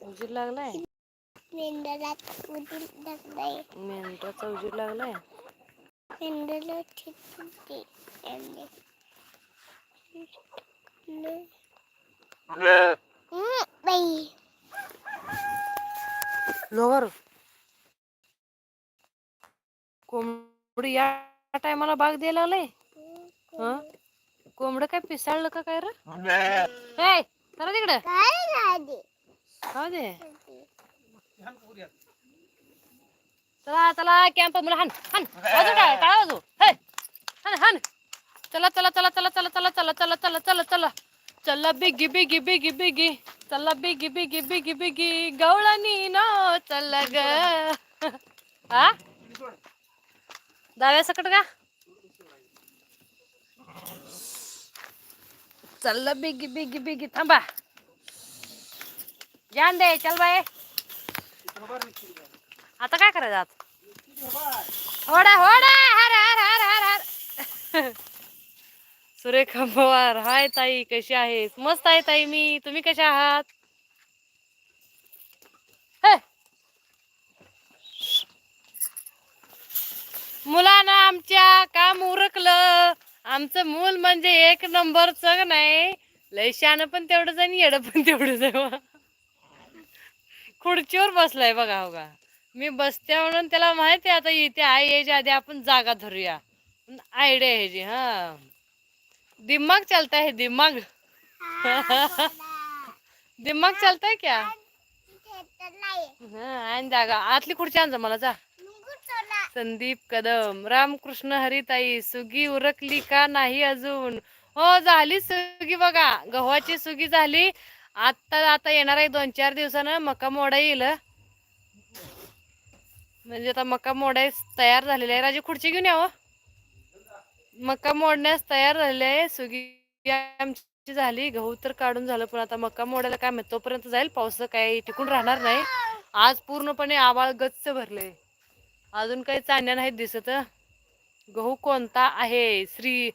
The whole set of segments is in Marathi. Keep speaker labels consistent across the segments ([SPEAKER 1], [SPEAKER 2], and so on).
[SPEAKER 1] उजीर लागलाय? मेंढराचा उजीर लागलाय?
[SPEAKER 2] ठेवते त्यांनी. हम्म, बाई.
[SPEAKER 1] लोवर कोंबडी या टायमाला बाग द्यायला लागलाय हं? कोंबड. काय पिसाळलं का काय रे? चला तिकडं
[SPEAKER 2] काय झाले
[SPEAKER 1] हो दे चला चला कॅम्प मुलं हान हान वाजू टाळ टाळा वाजू हे हान हान चला चला चला चला चला चला चला चला चला चला चला चला बिगी बिगी बिगी बिगी चला बिगी बिगी बिगी बिगी गवळणी नो चला ग हा डाव्या सकट का चाललं बिगी बिगी बिगी. थांबा. जान दे चल बाय आता काय करायचं आता होडा होडा. हर हर हर हर हर. सुरेखा पवार हाय ताई कशी आहेस? मस्त आहे ताई मी. तुम्ही कशा आहात? मुलांना आमच्या काम उरकलं. आमचं मूल म्हणजे एक नंबरचं नाही? लय शान पण तेवढंच आणि येड पण तेवढंच आहे. खुर्चीवर बसलाय बघा हो का मी बसते म्हणून त्याला माहिती आहे आता इथे आहे यायच्या आधी आपण जागा धरूया. आयडिया ह्याची हा. दिमाग चलता है दिमाग. दिमाग चलता है क्या हा आण जागा. आतली खुर्ची आण जा मला जा. संदीप कदम. रामकृष्ण हरिताई सुगी उरकली का नाही अजून? हो झाली सुगी बघा. गव्हाची सुगी झाली. आता आता येणार आहे दोन चार दिवसानं. मका मोडा येईल. म्हणजे आता मका मोडायस तयार झालेला आहे. राजे खुर्ची घेऊन यावं हो. मका मोडण्यास तयार झालेले आहे. सुगी आमची झाली. गहू तर काढून झालं पण आता मका मोडायला काय माहीत तोपर्यंत जाईल. पाऊस काय टिकून राहणार नाही. आज पूर्णपणे आवाळ गच्च भरले अजून काही चांदण्या नाहीत दिसत गहू कोणता आहे? श्री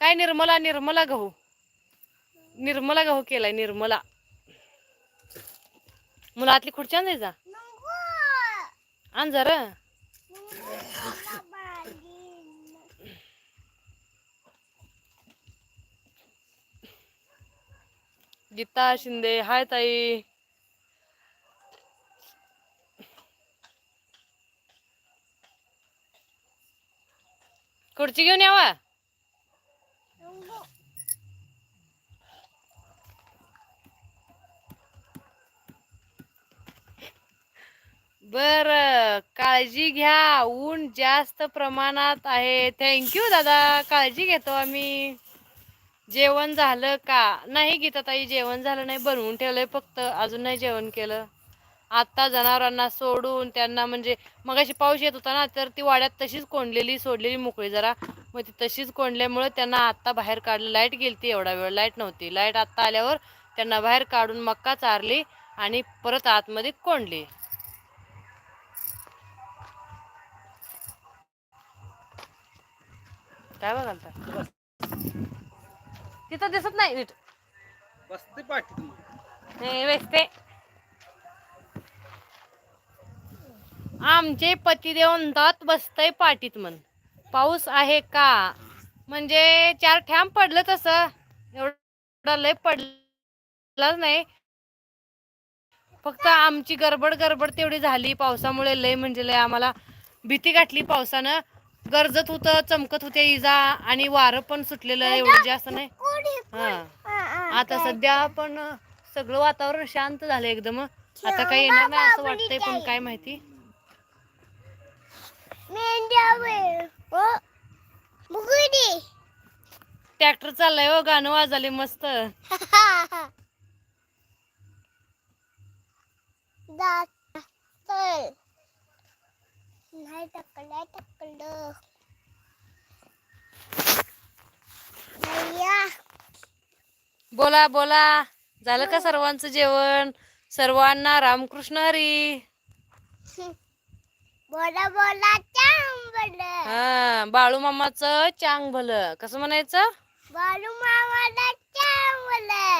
[SPEAKER 1] काय निर्मला निर्मला गहू? निर्मला गहू केलाय निर्मला. मुला आतली खुर्ची आण आण गीता शिंदे हाय ताई. खुर्ची घेऊन यावा. बर काळजी घ्या. ऊन जास्त प्रमाणात आहे. थँक्यू दादा. काळजी घेतो आम्ही. जेवण झालं का? नाही गीता ताई जेवण झालं नाही. बनवून ठेवलंय फक्त. अजून नाही जेवण केलं. आता जनावरांना सोडून त्यांना म्हणजे मगाशी पाऊस येत होता ना तर ती वाड्यात तशीच कोंडलेली सोडलेली मोकळी जरा. मग ती तशीच कोंडल्यामुळे त्यांना आत्ता बाहेर काढलं. लाइट गेलती एवढा वेळ लाइट नव्हती. लाइट आत्ता आल्यावर त्यांना बाहेर काढून मक्का चारली आणि परत आतमध्ये कोंडली. काय बघालता तिथं दिसत नाही नीट.
[SPEAKER 3] बसते पाठी
[SPEAKER 1] हे वेचते. आमचे पतिदेव म्हणतात बसतय पाटीत म्हण. पाऊस आहे का? म्हणजे चार ठ्याम पडलं तसं. एवढं लय पडलंच नाही. फक्त आमची गडबड गडबड तेवढी झाली. पावसामुळे लय म्हणजे लय आम्हाला भीती गाठली पावसानं. गरजत होतं चमकत होते इजा आणि वारं पण सुटलेलं एवढं जास्त नाही. हा. आता सध्या पण सगळं वातावरण शांत झालं एकदम. आता काही येणार नाही असं वाटतंय पण काय माहिती. ट्रॅक्टर चाललाय हो गाणं वाजले मस्त.
[SPEAKER 2] नाही टाकलं टाकलं
[SPEAKER 1] बोला बोला. झालं का सर्वांचं जेवण? सर्वांना रामकृष्ण हरी.
[SPEAKER 2] बोला बोला चांगलं.
[SPEAKER 1] हा बाळू मामाचं चांग भलं कसं म्हणायचं?
[SPEAKER 2] बाळू मामाला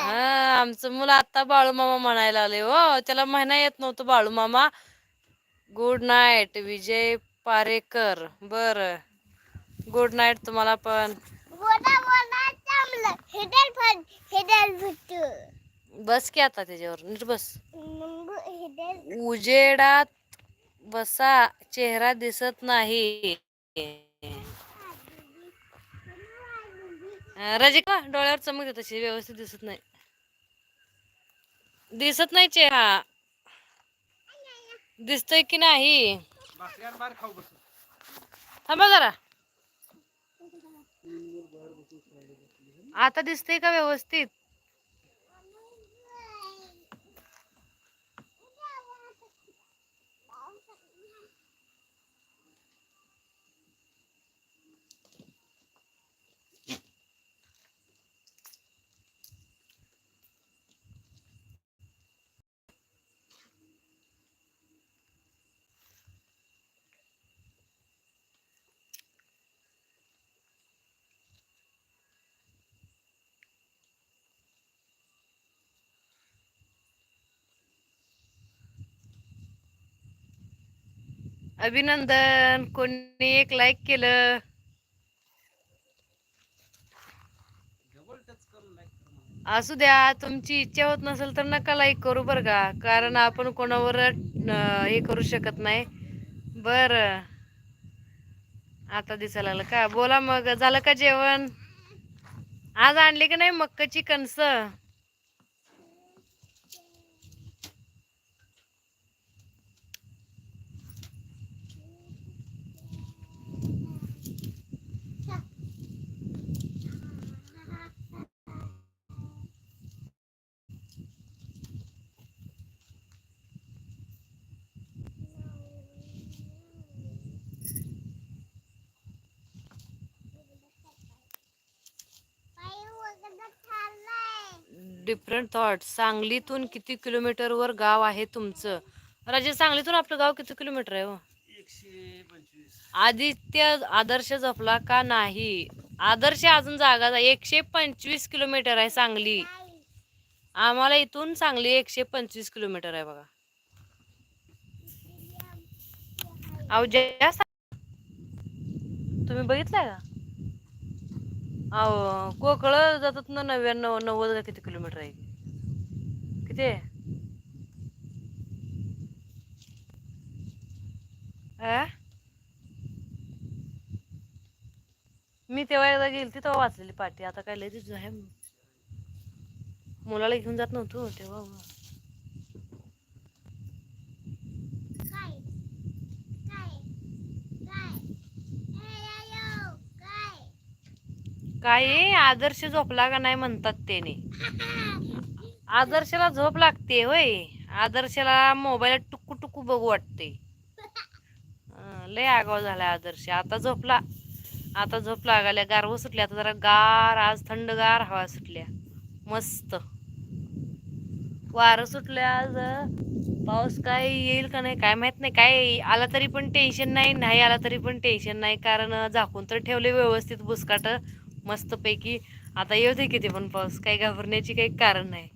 [SPEAKER 1] हा आमचं मुलं आता बाळू मामा म्हणायला आले हो. त्याला म्हणा येत नव्हतं बाळू मामा. Good night Vijay Parekar. बर. गुड नाईट तुम्हाला पण.
[SPEAKER 2] गोदा चावलं हिडल पण हिडल
[SPEAKER 1] बस की आता त्याच्यावर नीट बस.
[SPEAKER 2] हिडल
[SPEAKER 1] उजेडात बसा चेहरा दिसत नाही. रजिका डोळ्यावर चमक देत तशी व्यवस्थित दिसत नाही. दिसत नाही चेहरा. दिसतोय की नाही? थांबा जरा. आता दिसतंय का व्यवस्थित? अभिनंदन. कोणी एक लाईक केलं? असू द्या तुमची इच्छा होत नसेल तर नका लाईक करू बरं का. कारण आपण कोणावर हे करू शकत नाही. बर. आता दिसायला लागलं. का? बोला मग. झालं का जेवण? आज आणली का नाही मक्काची कणस? डिफरंट थॉट सांगलीतून किती किलोमीटरवर गाव आहे तुमचं? राजे सांगलीतून आपलं गाव किती किलोमीटर आहे हो? आदित्य आदर्श जपला का नाही? आदर्श अजून जागा एकशे पंचवीस किलोमीटर आहे सांगली. आम्हाला इथून सांगली एकशे पंचवीस किलोमीटर आहे बघा. अहो जास्त तुम्ही बघितलंय का? अहो कोकळ जातात ना नव्याण्णव नव्वद का किती किलोमीटर आहे? किती आहे? मी तेव्हा एकदा गेली तेव्हा वाचलेली पाठी आता काय लय दिवस आहे मुलाला घेऊन जात नव्हतो तेव्हा
[SPEAKER 2] काय काय काय हे आयो काय
[SPEAKER 1] काय आदर्श झोपला का नाही म्हणतात त्याने. आदर्शाला झोप लागते होय. आदर्शाला मोबाईल टुकू टुकू बघू वाटते. लय आगाव झाला आदर्श. आता झोपला. आता झोप लागाल्या. गारव सुटल्या. आता जरा गार आज थंडगार हवा सुटल्या. मस्त. वारं सुटल्या आज. पाऊस काय येईल का नाही काय माहीत नाही. काय आला तरी पण टेन्शन नाही. नाही आला तरी पण टेन्शन नाही. कारण झाकून तर ठेवले व्यवस्थित. बुसकाट. मस्तपैकी. आता येऊ दे किती पण पाऊस काही घाबरण्याची काही कारण नाही.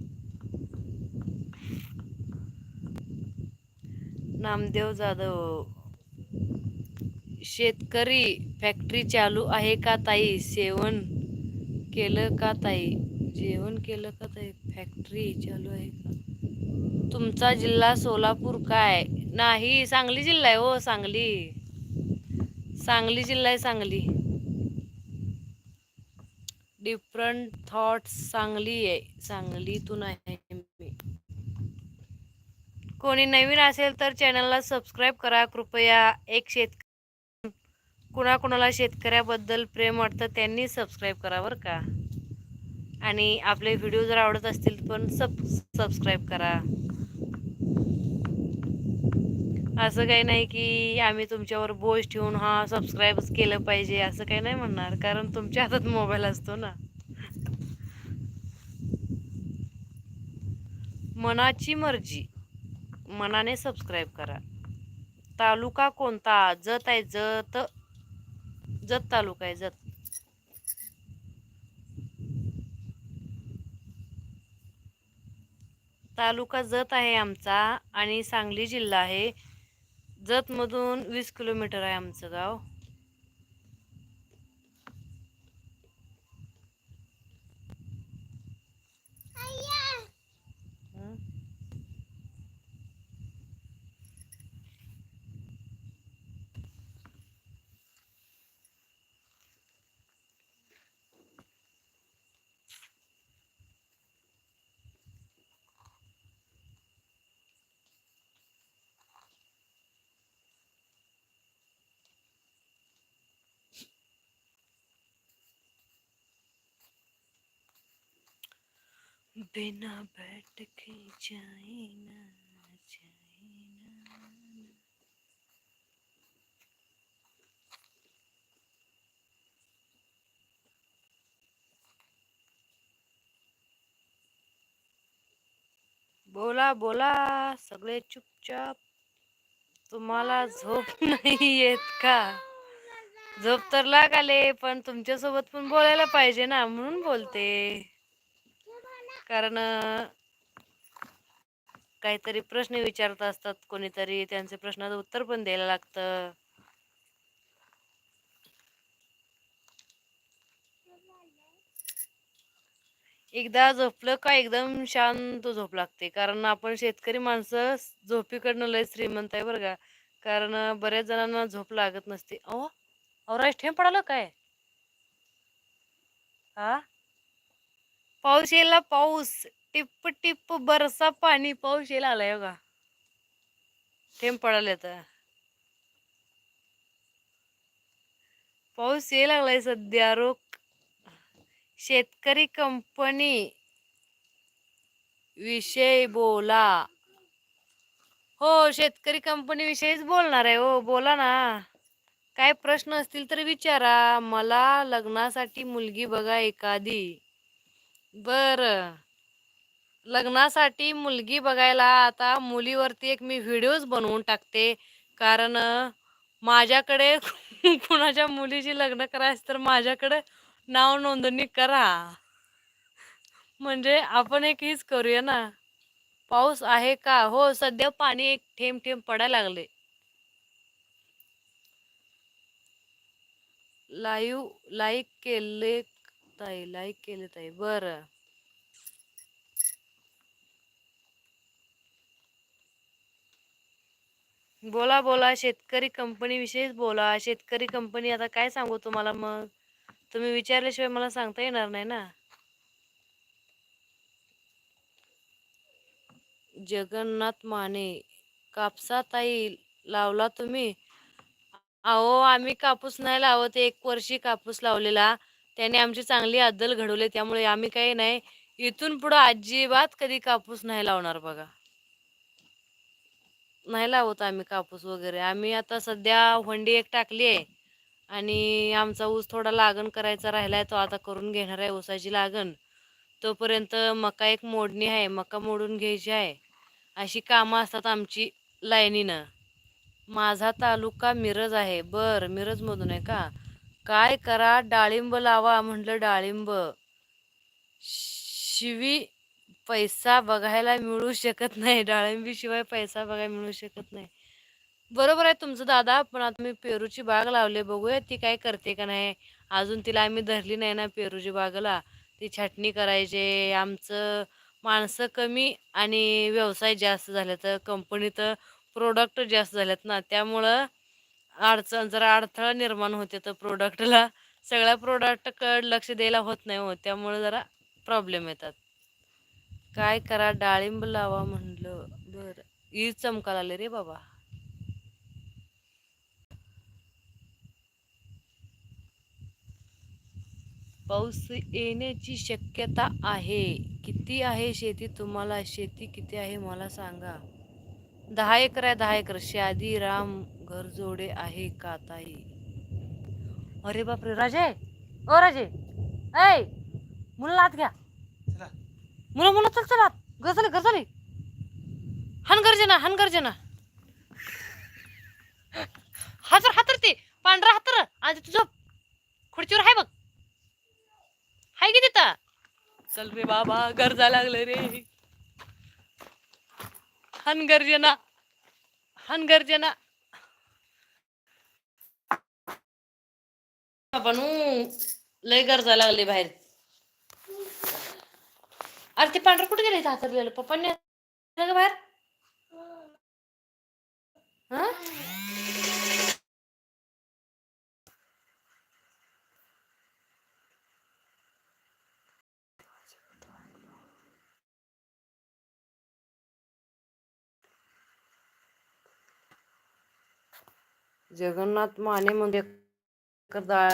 [SPEAKER 1] नामदेव जाधव शेतकरी फॅक्टरी चालू आहे का ताई? सेवन केलं का ताई? जेवण केलं का ताई? फॅक्टरी चालू आहे का? तुमचा जिल्हा सोलापूर काय? नाही सांगली जिल्हा आहे हो सांगली. सांगली जिल्हा आहे सांगली. डिफरंट थॉट्स सांगली आहे. सांगलीतून आहे मी. कोणी नवीन असेल तर चॅनलला सबस्क्राईब करा. कृपया एक शेतक कुणाकुणाला शेतकऱ्याबद्दल प्रेम वाटतं त्यांनी सबस्क्राईब करा बरं का. आणि आपले व्हिडिओ जर आवडत असतील पण सब सबस्क्राईब करा. असं काही नाही की आम्ही तुमच्यावर बोज ठेवून हा सबस्क्राईब केलं पाहिजे असं काही नाही म्हणणार. कारण तुमच्या हातात मोबाईल असतो ना. मनाची मर्जी. मनाने सबस्क्राईब करा. तालुका कोणता? जत आहे जत जत तालुका आहे जत. तालुका जत आहे आमचा आणि सांगली जिल्हा आहे. जतमधून वीस किलोमीटर आहे आमचं गाव. बिना बैठ के जाए ना जाए ना। बोला बोला सगळे चुपचाप। तुम्हाला झोप नाही येत का? झोप तर लागाले पण तुमच्यासोबत पण बोलायला पाहिजे ना म्हणून बोलते. कारण काहीतरी प्रश्न विचारत असतात कोणीतरी त्यांचे प्रश्नाचं उत्तर पण द्यायला लागतं. एकदा झोपलं का एकदम शांत झोप लागते. कारण आपण शेतकरी माणसं झोपीकडनं लय श्रीमंत आहे बरं का. कारण बऱ्याच जणांना झोप लागत नसते. अहो अहो ठेम पडालं काय? हा पाऊस येला पाऊस टिप टिप बरसा पाणी पाऊस येला आलाय बघा. थेंब पडाले तर पाऊस यायला लागलाय सध्या रोख. शेतकरी कंपनी विषय बोला. हो शेतकरी कंपनी विषयीच बोलणार आहे हो बोला ना. काय प्रश्न असतील तर विचारा. मला लग्नासाठी मुलगी बघा एखादी. बर. लग्नासाठी मुलगी बघायला आता मुलीवरती एक मी व्हिडिओज बनवून टाकते. कारण माझ्याकडे कुणाच्या मुलीची लग्न करायचं तर माझ्याकडे नाव नोंदणी करा. म्हणजे आपण एक हीच करूया ना. पाऊस आहे का? हो सध्या पाणी एक थेंब थेंब पडायला लागले. लाईव्ह लाईक केले ताई लाईक केले ताई. बरं. बोला बोला. शेतकरी कंपनी विषयीच बोला. शेतकरी कंपनी आता काय सांगू तुम्हाला मग? तुम्ही विचारल्याशिवाय मला सांगता येणार नाही ना? जगन्नाथ माने कापसा ताई लावला तुम्ही? अहो आम्ही कापूस नाही लावत. एक वर्षी कापूस लावलेला. त्याने आमची चांगली अद्दल घडवली त्यामुळे आम्ही काही नाही. इथून पुढं अजिबात कधी कापूस नाही लावणार बघा. नाही लावत आम्ही कापूस वगैरे. आम्ही आता सध्या हुंडी एक टाकली आहे आणि आमचा ऊस थोडा लागण करायचा राहिलाय तो आता करून घेणार आहे ऊसाची लागण. तोपर्यंत मका एक मोडणी आहे मका मोडून घ्यायची आहे. अशी कामं असतात आमची लाईनीनं. माझा तालुका मिरज आहे. बर मिरजमधून आहे का? काय करा? डाळिंब लावा म्हटलं डाळिंब. शिवी पैसा बघायला मिळू शकत नाही. डाळिंबी शिवाय पैसा बघायला मिळू शकत नाही. बरोबर आहे तुमचं दादा पण आता मी पेरूची बाग लावले बघूया. ती काय करते का नाही? अजून तिला आम्ही धरली नाही ना पेरूची बागला. ती छाटणी करायचे. आमचं माणसं कमी आणि व्यवसाय जास्त झाले तर कंपनीत प्रोडक्ट जास्त झालेत ना. त्यामुळं अडचण जरा अडथळा निर्माण होते तर प्रोडक्टला सगळ्या प्रोडक्टकडे लक्ष द्यायला होत नाही हो त्यामुळे जरा प्रॉब्लेम येतात. काय करा डाळिंब लावा म्हणलं बरं. ईद चमका आले रे बाबा. पाऊस येण्याची शक्यता आहे. किती आहे शेती? तुम्हाला शेती किती आहे मला सांगा. दहा एकर आहे दहा एकर. शादी राम घर जोडे आहे का ताई? अरे बापरे राजे! ओ राजे! ऐ! मुलं आत घ्या.
[SPEAKER 3] चला.
[SPEAKER 1] मुलं मुलं चल चल आत. गजले गजले हन गर्जना हन गर्जना हातर हातर ते. पांढरा हातर. आज तुझं खुर्चीवर आहे बघ. हाय की तिथं? चल रे बाबा गरजा लागलं रे. हनगर्जना हनगर्जना बनू लय गरजा लागली बाहेर अरे ते पांढरं कुठे गेले हातरलेलं पप्पांनी बाहेर हा जगन्नाथ माने म्हणजे डाळ